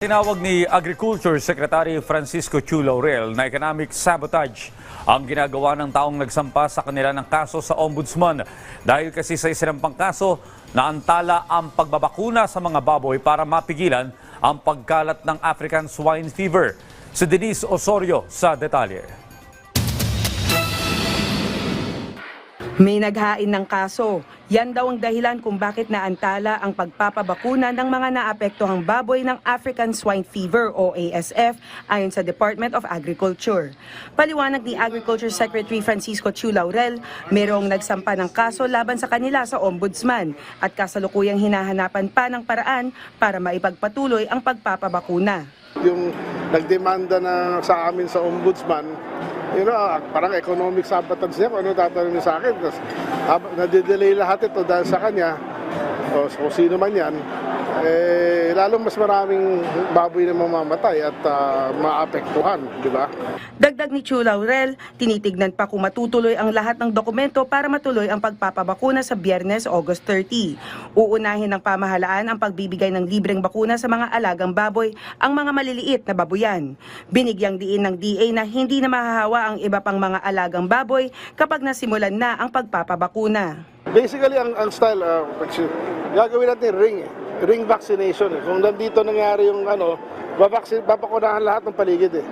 Tinawag ni Agriculture Secretary Francisco Chu Laurel na economic sabotage ang ginagawa ng taong nagsampa sa kanila ng kaso sa ombudsman dahil kasi sa isinampang kaso naantala ang pagbabakuna sa mga baboy para mapigilan ang pagkalat ng African swine fever. Si Denise Osorio sa detalye. May naghain ng kaso. Yan daw ang dahilan kung bakit naantala ang pagpapabakuna ng mga naapektuhang baboy ng African Swine Fever o ASF ayon sa Department of Agriculture. Paliwanag ni Agriculture Secretary Francisco Chu Laurel, mayroong nagsampa ng kaso laban sa kanila sa ombudsman at kasalukuyang hinahanapan pa ng paraan para maipagpatuloy ang pagpapabakuna. yung nagdemanda na sa amin sa ombudsman, you know, ah, parang economic sabotage niya kung ano tatanong niya sa akin. Hab- nadidelay lahat ito dahil sa kanya, o so, sino man yan, eh, lalong mas maraming baboy na mamamatay at ah, maapektuhan, di ba? Dagdag ni Chu Laurel, tinitignan pa kung matutuloy ang lahat ng dokumento para matuloy ang pagpapabakuna sa Biyernes, August 30. Uunahin ng pamahalaan ang pagbibigay ng libreng bakuna sa mga alagang baboy, ang mga maliliit na babuyan. Binigyang diin ng DA na hindi na mahahawa ang iba pang mga alagang baboy kapag nasimulan na ang pagpapabakuna. Basically, ang, ang style, actually, gagawin natin ring, eh. Ring vaccination. Eh. Kung nandito nangyari yung ano, babaksin, babakunahan lahat ng paligid eh.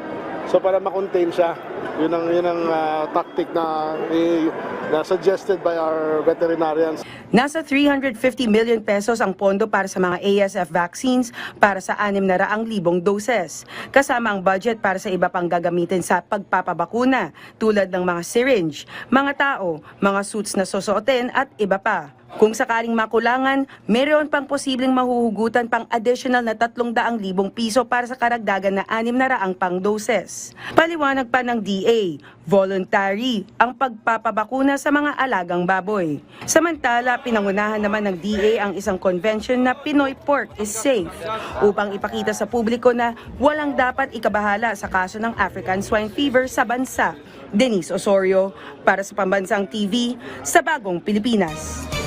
So para ma-contain siya, yun ang, yun ang ah, tactic na, eh, na suggested by our veterinarians. Nasa 350 million pesos ang pondo para sa mga ASF vaccines para sa 600,000 doses. Kasama ang budget para sa iba pang gagamitin sa pagpapabakuna tulad ng mga syringe, mga tao, mga suits na susuotin at iba pa. Kung sakaling makulangan, meron pang posibleng mahuhugutan pang additional na 300,000 piso para sa karagdagan na 600 pang doses. Paliwanag pa ng DA, voluntary ang pagpapabakuna sa mga alagang baboy. Samantala, pinangunahan naman ng DA ang isang convention na Pinoy Pork is Safe upang ipakita sa publiko na walang dapat ikabahala sa kaso ng African Swine Fever sa bansa. Denise Osorio, para sa Pambansang TV, sa Bagong Pilipinas.